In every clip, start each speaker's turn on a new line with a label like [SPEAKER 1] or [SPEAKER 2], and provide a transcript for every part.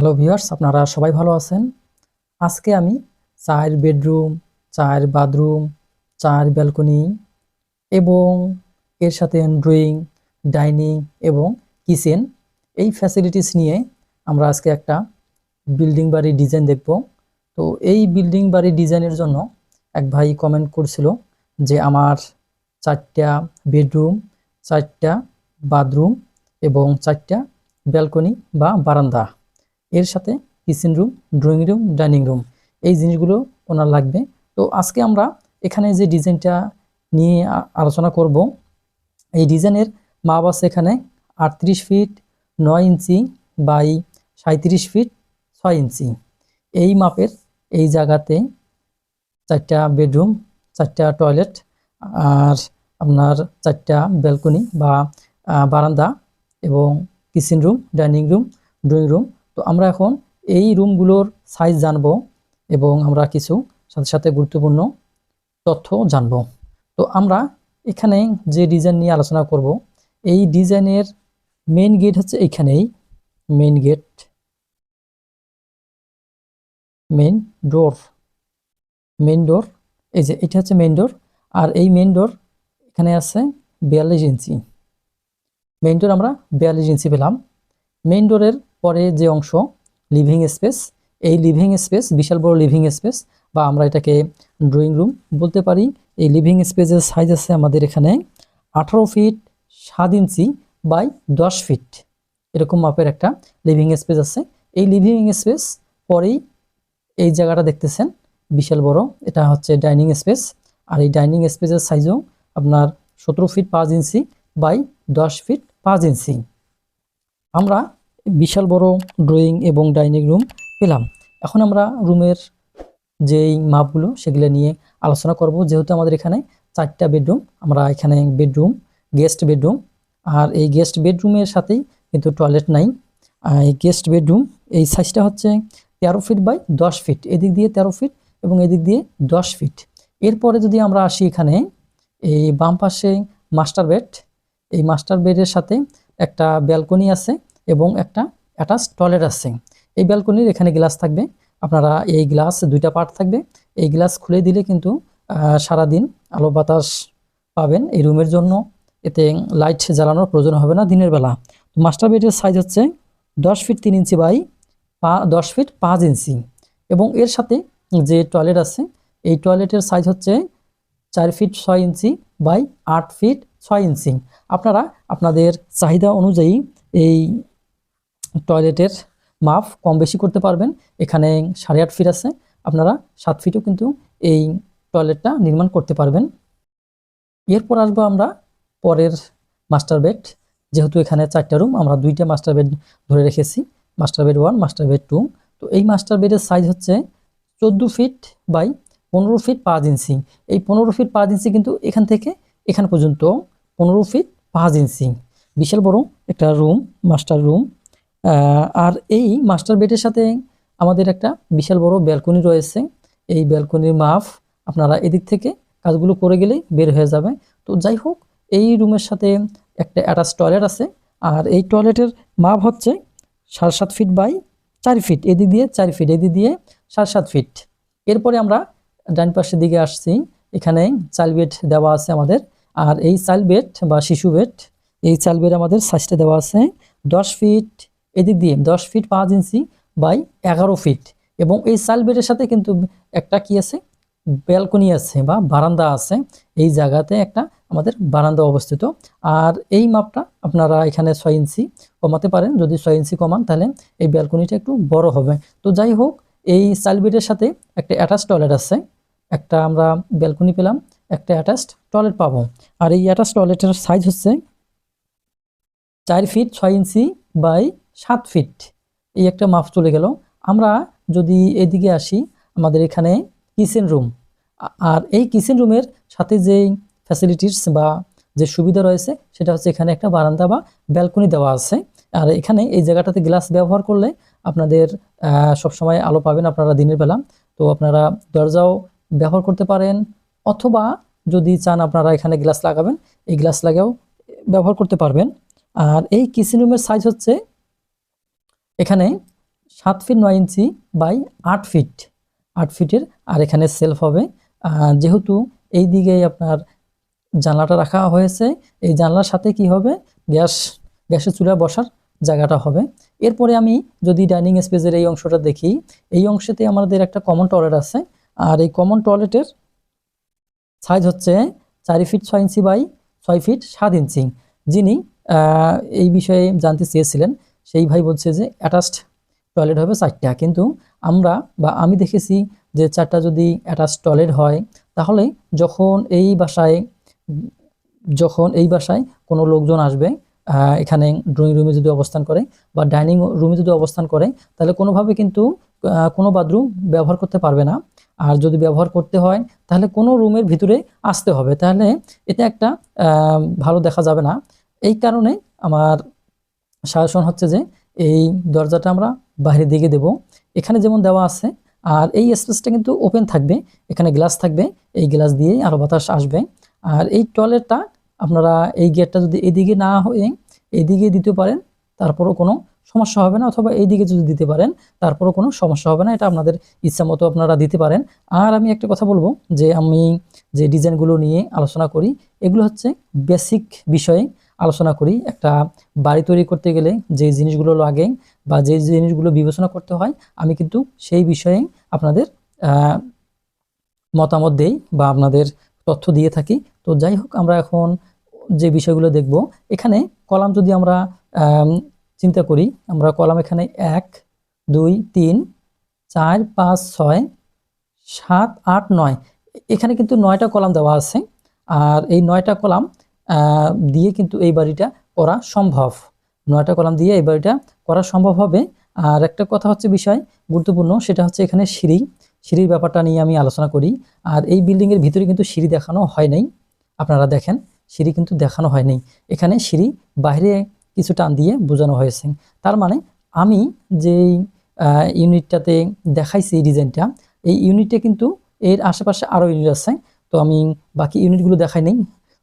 [SPEAKER 1] hello viewers আপনারা সবাই ভালো আছেন আজকে আমি চায়ের বেডরুম চায়ের বাথরুম চায়ের ব্যালকনি এবং এর সাথে ড্রয়িং ডাইনিং এবং কিচেন এই ফ্যাসিলিটিস নিয়ে আমরা আজকে একটা বিল্ডিং বাড়ি ডিজাইন দেখব তো এই বিল্ডিং বাড়ির ডিজাইনের জন্য এক ভাই কমেন্ট করছিল যে আমার চারটা বেডরুম চারটা বাথরুম এবং চারটা ব্যালকনি বা বারান্দা এর সাথে kitchen room drawing room dining room এই জিনিসগুলো ওনার লাগবে তো আজকে আমরা এখানে যে ডিজাইনটা নিয়ে আলোচনা করব এই ডিজাইনের মাপ আছে এখানে আটত্রিশ ফিট নয় ইঞ্চি বাই সাঁত্রিশ ফিট ছয় ইঞ্চি এই মাপের এই জায়গাতে চারটা বেডরুম চারটা টয়লেট আর আপনার চারটা ব্যালকনি বা বারান্দা এবং kitchen room dining room drawing room তো আমরা এখন এই রুমগুলোর সাইজ জানব এবং আমরা কিছু সাথে সাথে গুরুত্বপূর্ণ তথ্য জানব তো আমরা এখানে যে ডিজাইন নিয়ে আলোচনা করব এই ডিজাইনের মেন গেট হচ্ছে এখানেই main gate main door main door এই যে এটা হচ্ছে মেন ডোর আর এই মেন ডোর এখানে আছে বিয়াল্লিশ ইঞ্চি মেন ডোর আমরা বিয়াল্লিশ ইঞ্চি পেলাম মেন ডোরের পরে যে অংশ লিভিং স্পেস এই লিভিং স্পেস বিশাল বড় লিভিং স্পেস বা আমরা এটাকে ড্রয়িং রুম বলতে পারি এই লিভিং স্পেসের সাইজ আছে আমাদের এখানে আঠারো ফিট সাত ইঞ্চি বাই দশ ফিট এরকম মাপের একটা লিভিং স্পেস আছে এই লিভিং স্পেস পরেই এই জায়গাটা দেখতেছেন বিশাল বড় এটা হচ্ছে ডাইনিং স্পেস আর এই ডাইনিং স্পেসের সাইজও আপনার সতেরো ফিট পাঁচ ইঞ্চি বাই দশ ফিট পাঁচ ইঞ্চি আমরা বিশাল বড় ড্রয়িং এবং ডাইনিং রুম পেলাম এখন আমরা রুমের যেই মাপগুলো সেগুলো নিয়ে আলোচনা করব যেহেতু আমাদের এখানে চারটা বেডরুম আমরা এখানে বেডরুম গেস্ট বেডরুম আর এই গেস্ট বেডরুমের সাথেই কিন্তু টয়লেট নাই এই গেস্ট বেডরুম এই সাইজটা হচ্ছে তেরো ফিট বাই দশ ফিট এদিক দিয়ে তেরো ফিট এবং এদিক দিয়ে দশ ফিট এরপরে যদি আমরা আসি এখানে এই বাম পাশে মাস্টার বেড এই মাস্টার বেডের সাথে একটা ব্যালকনি আছে এবং একটা অ্যাটাচ টয়লেট আছে এই ব্যালকনির এখানে গ্লাস থাকবে আপনারা এই গ্লাস দুইটা পার্ট থাকবে এই গ্লাস খুলে দিলে কিন্তু সারাদিন আলো বাতাস পাবেন এই রুমের জন্য এতে লাইট জ্বালানোর প্রয়োজন হবে না দিনের বেলা মাস্টার বেডের সাইজ হচ্ছে দশ ফিট তিন ইঞ্চি বাই পা দশ ফিট পাঁচ ইঞ্চি এবং এর সাথে যে টয়লেট আছে এই টয়লেটের সাইজ হচ্ছে চার ফিট ছয় ইঞ্চি বাই আট ফিট ছয় ইঞ্চি আপনারা আপনাদের চাহিদা অনুযায়ী এই টয়লেটের মাপ কম বেশি করতে পারবেন এখানে সাড়ে আট ফিট আছে আপনারা সাত ফিটও কিন্তু এই টয়লেটটা নির্মাণ করতে পারবেন এরপর আসবো আমরা পরের মাস্টার বেড যেহেতু এখানে চারটা রুম আমরা দুইটা মাস্টার বেড ধরে রেখেছি master bed one master bed two তো এই মাস্টার বেডের সাইজ হচ্ছে চোদ্দো ফিট বাই পনেরো ফিট পাঁচ ইঞ্চি এই পনেরো ফিট পাঁচ ইঞ্চি কিন্তু এখান থেকে এখান পর্যন্ত পনেরো ফিট পাঁচ ইঞ্চি বিশাল বড় একটা রুম মাস্টার রুম আর এই মাস্টার বেডের সাথে আমাদের একটা বিশাল বড় ব্যালকনি রয়েছে এই ব্যালকনির মাফ আপনারা এদিক থেকে কাজগুলো করে গেলেই বের হয়ে যাবে তো যাই হোক এই রুমের সাথে একটা অ্যাটাচ টয়লেট আছে আর এই টয়লেটের মাপ হচ্ছে সাড়ে সাত ফিট বাই চার ফিট এদিক দিয়ে চার ফিট এদিক দিয়ে সাড়ে সাত ফিট এরপরে আমরা ডান পাশের দিকে আসছি এখানে চাইল্ড বেড দেওয়া আছে আমাদের আর এই চাইল্ড বেড বা শিশু বেড এই চাইল্ড বেড আমাদের সাইজটা দেওয়া আছে দশ ফিট এদিক দিয়ে দশ ফিট পাঁচ ইঞ্চি বাই এগারো ফিট এবং এই সাইল বেডের সাথে কিন্তু একটা কি আছে ব্যালকনি আছে বা বারান্দা আছে এই জায়গাতে একটা আমাদের বারান্দা অবস্থিত আর এই মাপটা আপনারা এখানে ছয় ইঞ্চি কমাতে পারেন যদি ছয় ইঞ্চি কমান তাহলে এই ব্যালকনিটা একটু বড় হবে তো যাই হোক এই সাইল বেডের সাথে একটা অ্যাটাচ টয়লেট আছে একটা আমরা ব্যালকনি পেলাম একটা অ্যাটাচড টয়লেট পাবো আর এই অ্যাটাচ টয়লেটের সাইজ হচ্ছে চার ফিট ছয় ইঞ্চি বাই সাত ফিট এই একটা মাপ চলে গেল আমরা যদি এদিকে আসি আমাদের এখানে কিচেন রুম আর এই কিচেন রুমের সাথে যে ফ্যাসিলিটিস বা যে সুবিধা রয়েছে সেটা হচ্ছে এখানে একটা বারান্দা বা ব্যালকনি দেওয়া আছে আর এখানে এই জায়গাটাতে গ্লাস ব্যবহার করলে আপনাদের সবসময় আলো পাবেন আপনারা দিনের বেলা তো আপনারা দরজাও ব্যবহার করতে পারেন অথবা যদি চান আপনারা এখানে গ্লাস লাগাবেন এই গ্লাস লাগাও ব্যবহার করতে পারবেন আর এই কিচেন রুমের সাইজ হচ্ছে এখানে সাত ফিট নয় ইঞ্চি বাই আট ফিট আট ফিটের আর এখানে সেলফ হবে যেহেতু এই দিকে আপনার জানলাটা রাখা হয়েছে এই জানলার সাথে কি হবে গ্যাস গ্যাসের চুলা বসার জায়গাটা হবে এরপরে আমি যদি ডাইনিং স্পেসের এই অংশটা দেখি এই অংশেতে আমাদের একটা কমন টয়লেট আছে আর এই কমন টয়লেটের সাইজ হচ্ছে চারি ফিট ছয় ইঞ্চি বাই ছয় ফিট সাত ইঞ্চি যিনি এই বিষয়ে জানতে চেয়েছিলেন সেই ভাই বলছে যে অ্যাটাচড টয়লেট হবে চারটা কিন্তু আমরা বা আমি দেখেছি যে চারটা যদি অ্যাটাচ টয়লেট হয় তাহলে যখন এই বাসায় যখন এই বাসায় কোনো লোকজন আসবে এখানে ড্রয়িং রুমে যদি অবস্থান করে বা ডাইনিং রুমে যদি অবস্থান করে তাহলে কোনোভাবে কিন্তু কোনো বাথরুম ব্যবহার করতে পারবে না আর যদি ব্যবহার করতে হয় তাহলে কোনো রুমের ভিতরে আসতে হবে তাহলে এটা একটা ভালো দেখা যাবে না এই কারণে আমার সাজেশন হচ্ছে যে এই দরজাটা আমরা বাইরের দিকে দেব এখানে যেমন দেওয়া আছে আর এই স্পেসটা কিন্তু ওপেন থাকবে এখানে গ্লাস থাকবে এই গ্লাস দিয়ে আরও বাতাস আসবে আর এই টয়লেটটা আপনারা এই গেটটা যদি এদিকে না হয়ে এদিকে দিতে পারেন তারপরও কোনো সমস্যা হবে না অথবা এই দিকে যদি দিতে পারেন তারপরও কোনো সমস্যা হবে না এটা আপনাদের ইচ্ছা মতো আপনারা দিতে পারেন আর আমি একটা কথা বলবো যে আমি যে ডিজাইনগুলো নিয়ে আলোচনা করি এগুলো হচ্ছে বেসিক বিষয়ে আলোচনা করি একটা বাড়ি তৈরি করতে গেলে যে জিনিসগুলো লাগে বা যে জিনিসগুলো বিবেচনা করতে হয় আমি কিন্তু সেই বিষয়ে আপনাদের মতামত দেই বা আপনাদের তথ্য দিয়ে থাকি তো যাই হোক আমরা এখন যে বিষয়গুলো দেখব এখানে কলাম যদি আমরা চিন্তা করি আমরা কলাম এখানে এক দুই তিন চার পাঁচ ছয় সাত আট নয় এখানে কিন্তু নয়টা কলাম দেওয়া আছে আর এই নয়টা কলাম দিয়ে কিন্তু এই বাড়িটা করা সম্ভব নয়টা কলাম দিয়ে এই বাড়িটা করা সম্ভব হবে আর একটা কথা হচ্ছে বিষয় গুরুত্বপূর্ণ সেটা হচ্ছে এখানে সিঁড়ি সিঁড়ির ব্যাপারটা নিয়ে আমি আলোচনা করি আর এই বিল্ডিংয়ের ভিতরে কিন্তু সিঁড়ি দেখানো হয় নাই আপনারা দেখেন সিঁড়ি কিন্তু দেখানো হয় নাই এখানে সিঁড়ি বাইরে কিছু টান দিয়ে বোঝানো হয়েছে তার মানে আমি যেই ইউনিটটাতে দেখাইছি এই ডিজাইনটা এই ইউনিটে কিন্তু এর আশেপাশে আরও ইউনিট আছে তো আমি বাকি ইউনিটগুলো দেখাই নেই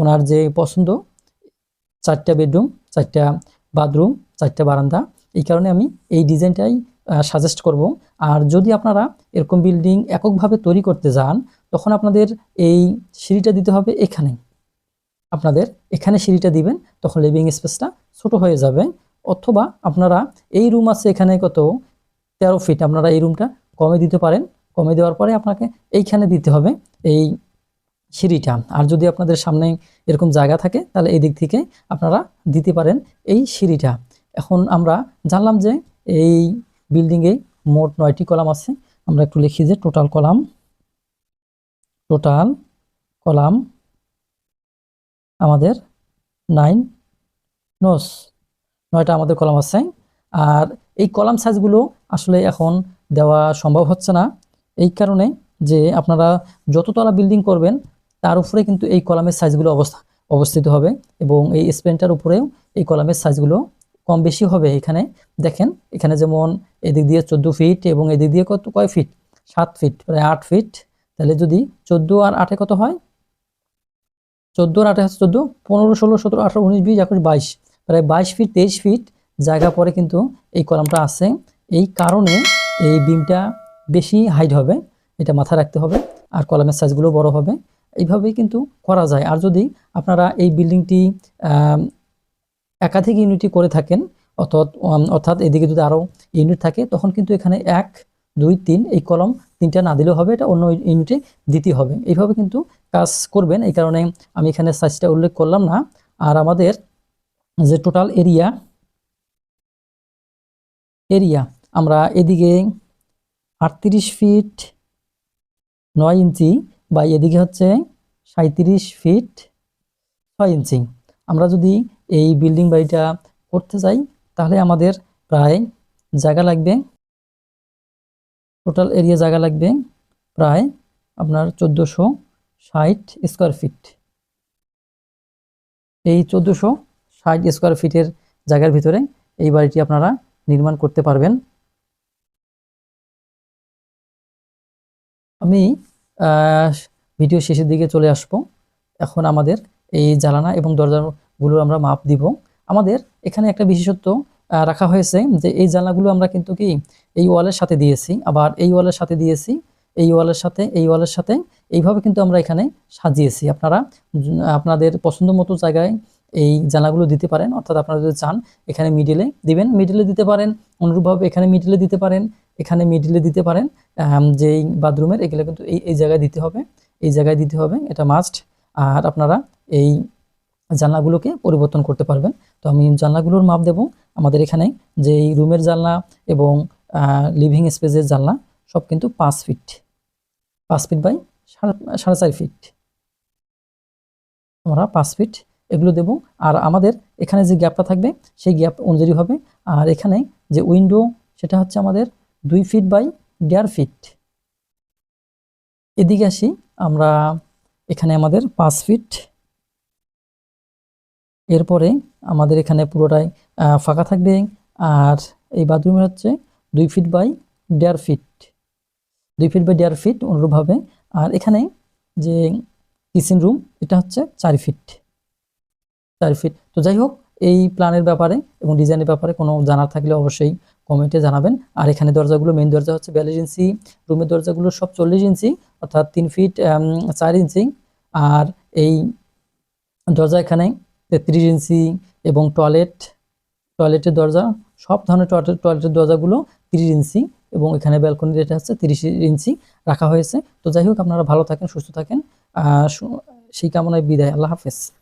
[SPEAKER 1] ওনার যে পছন্দ চারটা বেডরুম চারটা বাথরুম চারটা বারান্দা এই কারণে আমি এই ডিজাইনটাই সাজেস্ট করব আর যদি আপনারা এরকম বিল্ডিং এককভাবে তৈরি করতে যান তখন আপনাদের এই সিঁড়িটা দিতে হবে এখানে আপনাদের এখানে সিঁড়িটা দিবেন তখন লিভিং স্পেসটা ছোট হয়ে যাবে অথবা আপনারা এই রুম আছে এখানে কত তেরো ফিট আপনারা এই রুমটা কমে দিতে পারেন কমে দেওয়ার পরে আপনাকে এইখানে দিতে হবে এই সিঁড়িটা আর যদি আপনাদের সামনে এরকম জায়গা থাকে তাহলে এই দিক থেকে আপনারা দিতে পারেন এই সিঁড়িটা এখন আমরা জানলাম যে এই বিল্ডিংয়ে মোট নয়টি কলাম আছে আমরা একটু লিখি যে টোটাল কলাম টোটাল কলাম আমাদের নাইন নোস নয়টা আমাদের কলাম আছে আর এই কলাম সাইজগুলো আসলে এখন দেওয়া সম্ভব হচ্ছে না এই কারণে যে আপনারা যততলা বিল্ডিং করবেন তার উপরে কিন্তু এই কলামের সাইজগুলো অবস্থা অবস্থিত হবে এবং এই স্পেনটার উপরেও এই কলামের সাইজগুলো কম বেশি হবে এখানে দেখেন এখানে যেমন এদিক দিয়ে চোদ্দো ফিট এবং এদিক দিয়ে কত কয় ফিট সাত ফিট প্রায় আট ফিট তাহলে যদি চোদ্দো আর আটে কত হয় আর আটে হচ্ছে চোদ্দো পনেরো ষোলো সতেরো আঠারো উনিশ বিশ একুশ বাইশ প্রায় বাইশ ফিট তেইশ ফিট জায়গা পরে কিন্তু এই কলামটা আছে এই কারণে এই বিমটা বেশি হাইট হবে এটা মাথা রাখতে হবে আর কলামের সাইজগুলো বড় হবে এইভাবেই কিন্তু করা যায় আর যদি আপনারা এই বিল্ডিংটি একাধিক ইউনিটই করে থাকেন অর্থাৎ অর্থাৎ এদিকে যদি আরও ইউনিট থাকে তখন কিন্তু এখানে এক দুই তিন এই কলম তিনটা না দিলেও হবে এটা অন্য ইউনিটে দিতে হবে এইভাবে কিন্তু কাজ করবেন এই কারণে আমি এখানে সাইজটা উল্লেখ করলাম না আর আমাদের যে টোটাল এরিয়া এরিয়া আমরা এদিকে আটত্রিশ ফিট নয় ইঞ্চি বা এদিকে হচ্ছে সাঁত্রিশ ফিট ছয় ইঞ্চি আমরা যদি এই বিল্ডিং বাড়িটা করতে চাই তাহলে আমাদের প্রায় জায়গা লাগবে টোটাল এরিয়া জায়গা লাগবে প্রায় আপনার চোদ্দোশো ষাট স্কোয়ার ফিট এই চোদ্দোশো ষাট স্কোয়ার ফিটের জায়গার ভিতরে এই বাড়িটি আপনারা নির্মাণ করতে পারবেন আমি ভিডিও শেষের দিকে চলে আসব এখন আমাদের এই জ্বালানা এবং দরজাগুলো আমরা মাপ দিব আমাদের এখানে একটা বিশেষত্ব রাখা হয়েছে যে এই জানলাগুলো আমরা কিন্তু কি এই ওয়ালের সাথে দিয়েছি আবার এই ওয়ালের সাথে দিয়েছি এই ওয়ালের সাথে এই ওয়ালের সাথে এইভাবে কিন্তু আমরা এখানে সাজিয়েছি আপনারা আপনাদের পছন্দ মতো জায়গায় এই জ্বালাগুলো দিতে পারেন অর্থাৎ আপনারা যদি চান এখানে মিডিলে দিবেন মিডিলে দিতে পারেন অনুরূপভাবে এখানে মিডিলে দিতে পারেন এখানে মিডিলে দিতে পারেন যেই বাথরুমের এগুলো কিন্তু এই এই জায়গায় দিতে হবে এই জায়গায় দিতে হবে এটা মাস্ট আর আপনারা এই জানলাগুলোকে পরিবর্তন করতে পারবেন তো আমি জানলাগুলোর মাপ দেব আমাদের এখানে এই রুমের জানলা এবং লিভিং স্পেসের জানলা সব কিন্তু পাঁচ ফিট পাঁচ ফিট বাই সাড়ে চার ফিট আমরা পাঁচ ফিট এগুলো দেব আর আমাদের এখানে যে গ্যাপটা থাকবে সেই গ্যাপ অনুযায়ী হবে আর এখানে যে উইন্ডো সেটা হচ্ছে আমাদের দুই ফিট বাই দেড় ফিট এদিকে আসি আমরা এখানে আমাদের পাঁচ ফিট এরপরে আমাদের এখানে পুরোটাই ফাঁকা থাকবে আর এই বাথরুমের হচ্ছে দুই ফিট বাই দেড় ফিট দুই ফিট বাই দেড় ফিট অনুরূপভাবে আর এখানে যে কিচেন রুম এটা হচ্ছে চার ফিট চার ফিট তো যাই হোক এই প্ল্যানের ব্যাপারে এবং ডিজাইনের ব্যাপারে কোনো জানার থাকলে অবশ্যই কমেন্টে জানাবেন আর এখানে দরজাগুলো মেন দরজা হচ্ছে বিয়াল্লিশ ইঞ্চি রুমের দরজাগুলো সব চল্লিশ ইঞ্চি অর্থাৎ তিন ফিট চার ইঞ্চি আর এই দরজা এখানে তেত্রিশ ইঞ্চি এবং টয়লেট টয়লেটের দরজা সব ধরনের টয়লেট টয়লেটের দরজাগুলো তিরিশ ইঞ্চি এবং এখানে ব্যালকনি এটা হচ্ছে তিরিশ ইঞ্চি রাখা হয়েছে তো যাই হোক আপনারা ভালো থাকেন সুস্থ থাকেন সেই কামনায় বিদায় আল্লাহ হাফেজ